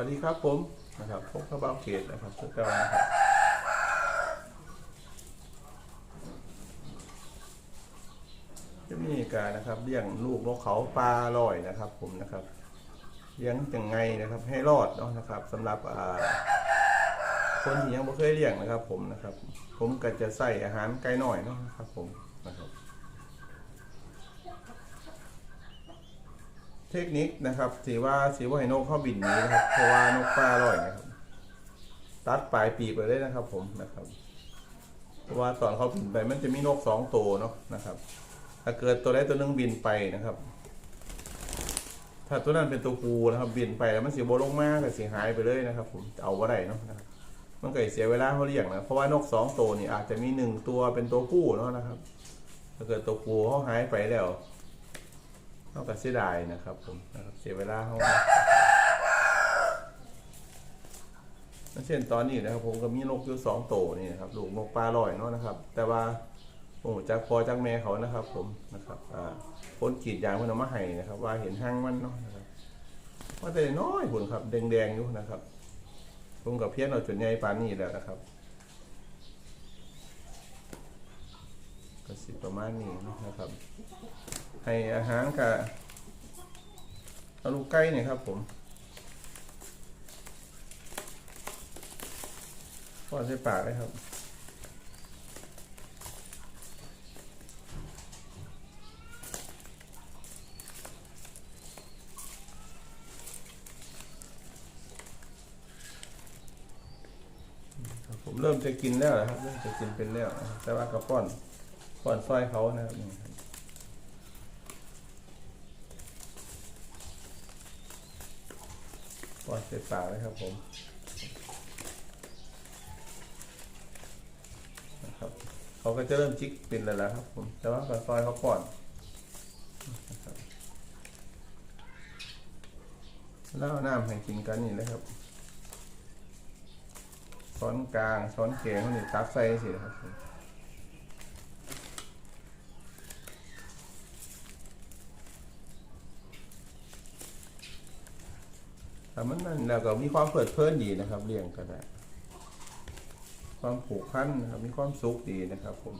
วัสดีครับผมนะครับพบกับบ้าเกตนะครับทุกท่านครับจะมีการนะครับเลี้ยงลูกนกเขาปลาลอยนะครับ ผมนะครับเลี้ยงยังไงนะครับ ให้รอดเนาะนะครับสำหรับคนที่ยังไม่เคยเลี้ยงนะครับ ผมนะครับ ผมก็จะใส่อาหารไก่หน่อยเนาะนะครับ ผมนะครับ เทคนิคนะครับสีว่าสีว่าให้นกเข้าบินนี้นะครับ เพราะว่านกปลาอร่อยนะครับ ตัดปลายปีกไปเลยนะครับ ผมนะครับ เพราะว่าตอนเขาบินไปมันจะมีนกสองตัวเนาะนะครับ ถ้าเกิดตัวใดตัวหนึงบินไปนะครับ ถ้าตัวนั้นเป็นตัวกูนะครับบินไปแล้วมันเสียโบลงมากกับเสียหายไปเลยนะครับ ผมเอาว่าได้เนาะนะครับมันก็เสียเวลาเขาเลี้ยงนะเพราะว่านกสองตัวนี่อาจจะมีหนึ่งตัวเป็นตัวผู้เนาะนะครับ ถ้าเกิดตัวกูเขาหายไปแล้ว เท่ากับเสียดายนะครับผมนะครับเสียเวลาเขาเช่นตอนนี้นะครับผมก็มีนกอยู่สองโตวนี่นะครับลูกนกปลาลอยเนาะนะครับ แต่ว่าผมจากพอจากแม่เขานะครับ ผมนะครับอ่าพ้นกรีดยางเพิ่นเอามาให้นะครับ ว่าเห็นห้างมันเนาะนะครับว่าแต่น้อยผลครับ แดงๆอยู่นะครับผมกับเพี้ยนเอาจนใหญ่ปานนี้แล้วนะครับก็สิประมาณนี้นะครับ ให้อาหารกับเอาลูกไก่เนี่ยครับผมป้อนใส่ปากเลยครับผมเริ่มจะกินแล้วนะครับเริ่มจะกินเป็นแล้วแต่ว่าก็ป้อนป้อนซอยเขานะครับนี่ครับ ปล่อยเสร็จปากเลยครับผมนะครับเขาก็จะเริ่มจิกเป็นแล้วนะครับผมแต่ว่าซอยเขาก่อนนะครับแล้วน้ำให้กินกันนี่เลยครับช้อนกลางช้อนเกงเขานี่ตักใส่สิครับ มแต่มันนั่นแล้วก็มีความเพลิดเพลินดีนะครับ เลี้ยงก็ได้ความผูกพันนะครับมีความสุขดีนะครับ ผม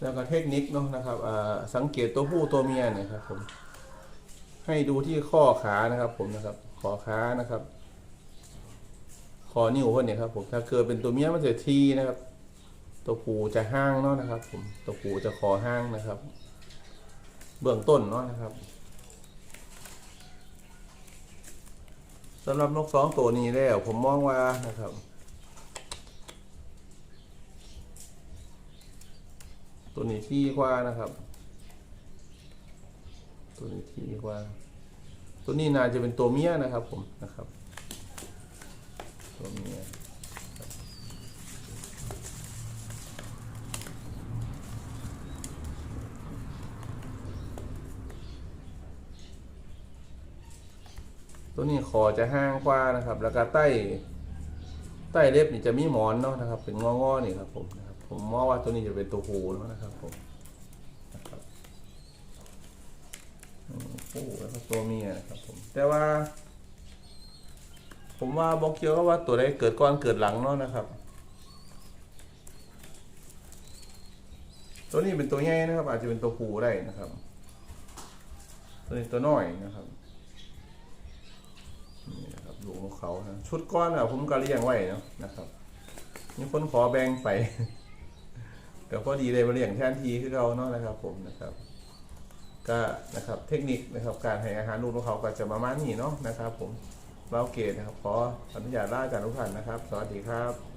แล้วก็เทคนิคเนาะนะครับสังเกตตัวผู้ตัวเมียเนะครับผมให้ดูที่ข้อขานะครับ ผมนะครับ ข้อขานะครับ คอนิ้วเพิ่นเนี่ยครับผมถ้าเกิดเป็นตัวเมียมันจะทีนะครับ ตัวผู้จะห้างเนาะนะครับ ผมตัวผู้จะคอห้างนะครับ เบื้องต้นเนาะนะครับสำหรับนกสองตัวนี้แล้วผมมองว่านะครับ ตัวนี้ที่กว่านะครับ ตัวนี้ที่กว่า ตัวนี้น่าจะเป็นตัวเมียนะครับผมนะครับ ตัวเมียตัวนี้คอจะห้างกว่านะครับ แล้วก็ใต้ใต้เล็บนี่จะมีหมอนเนาะนะครับ เป็นงอๆนี่ครับผมนะครับผมมองว่าตัวนี้จะเป็นตัวหูเนาะนะครับผมนะครับผู้แล้วก็ตัวเมียนะครับผมแต่ว่า ผมว่าบอกเกี่ยวกับว่าตัวใดเกิดก่อนเกิดหลังเนาะนะครับ ตัวนี้เป็นตัวใหญ่นะครับ อาจจะเป็นตัวผูได้นะครับ ตัวนี้ตัวน้อยนะครับนี่นะครับลูกของเขานะชุดก้อนอะผมก็เลี้ยงไว้เนาะนะครับมีคนขอแบ่งไปก็พอดีเลยมาเลี้ยงแทนทีคือเราเนาะนะครับ ผมนะครับก็นะครับเทคนิคนะครับการให้อาหารลูกของเขาก็จะประมาณนี้เนาะนะครับผม เราเกตนะครับ ขออนุญาตลาอาจารย์ทุกท่านนะครับ สวัสดีครับ